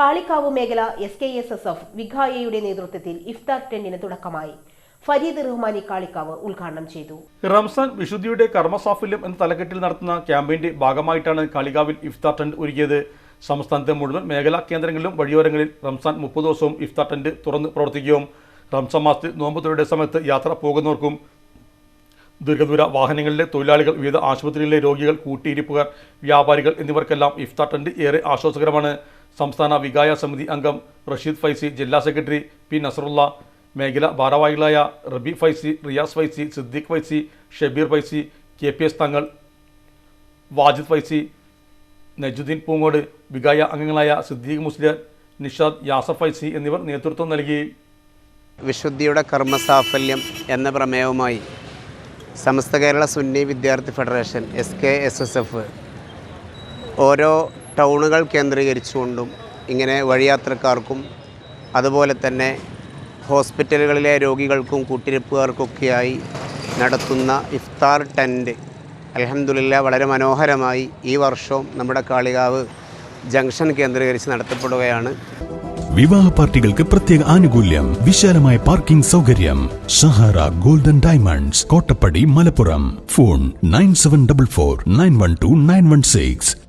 കാളിക്കാവ് മേഖല S K S S F വിഘായയുടെ നേതൃത്വത്തിൽ ഇഫ്താർ ടെന്റിന് തുടക്കമായി. ഫരീദ് റഹ്മാനി കാളിക്കാവ് ഉദ്ഘാടനം ചെയ്തു. റംസാൻ വിശുദ്ധിയുടെ കർമ്മസാഫല്യം എന്ന തലക്കെട്ടിൽ നടത്തുന്ന ക്യാമ്പയിന്റെ ഭാഗമായിട്ടാണ് കാളികാവിൽ ഇഫ്താർ ടെന്റ് ഒരുക്കിയത്. സംസ്ഥാനത്തെ മുഴുവൻ മേഖലാ കേന്ദ്രങ്ങളിലും വഴിയോരങ്ങളിൽ റംസാൻ മുപ്പത് ദിവസവും ഇഫ്താർ ടെന്റ് തുറന്ന് പ്രവർത്തിക്കുകയും റംസാൻ മാസത്തിൽ നോമ്പ് സമയത്ത് യാത്ര പോകുന്നവർക്കും ദീർഘദൂര വാഹനങ്ങളിലെ തൊഴിലാളികൾ വിവിധ ആശുപത്രികളിലെ രോഗികൾ കൂട്ടിയിരിപ്പുകാർ വ്യാപാരികൾ എന്നിവർക്കെല്ലാം ഇഫ്താർ ടെന്റ് ഏറെ ആശ്വാസകരമാണ്. സംസ്ഥാന വികായ സമിതി അംഗം റഷീദ് ഫൈസി ജില്ലാ സെക്രട്ടറി പി നസറുള്ള മേഖല ഭാരവാഹികളായ Rabi Faizi Riyas Faizi Siddique Faizi Shabeer Faizi K P S Thangal Wajid Faizi നജുദ്ദീൻ Poongode വികായ അംഗങ്ങളായ സിദ്ദീഖ് മുസ്ലിയാർ നിഷാദ് യാസഫ് ഫൈസി എന്നിവർ നേതൃത്വം നൽകി. വിശുദ്ധിയുടെ കർമ്മസാഫല്യം എന്ന പ്രമേയവുമായി Samastha Kerala Sunni Vidyarthi federation S K S S F ഓരോ ടൗണുകൾ കേന്ദ്രീകരിച്ചുകൊണ്ടും ഇങ്ങനെ വഴിയാത്രക്കാർക്കും അതുപോലെ തന്നെ ഹോസ്പിറ്റലുകളിലെ രോഗികൾക്കും കൂട്ടിരിപ്പുകാർക്കൊക്കെയായി നടത്തുന്ന ഇഫ്താർ ടെന്റ് അലഹമുല്ല വളരെ മനോഹരമായി ഈ വർഷവും നമ്മുടെ കാളികാവ് ജംഗ്ഷൻ കേന്ദ്രീകരിച്ച് നടത്തപ്പെടുകയാണ്. വിവാഹ പാർട്ടികൾക്ക് പ്രത്യേക ആനുകൂല്യം വിശാലമായ പാർക്കിംഗ് സൗകര്യം Sahara golden diamonds Kottappadi Malappuram. Phone nine seven double four nine one two nine one six.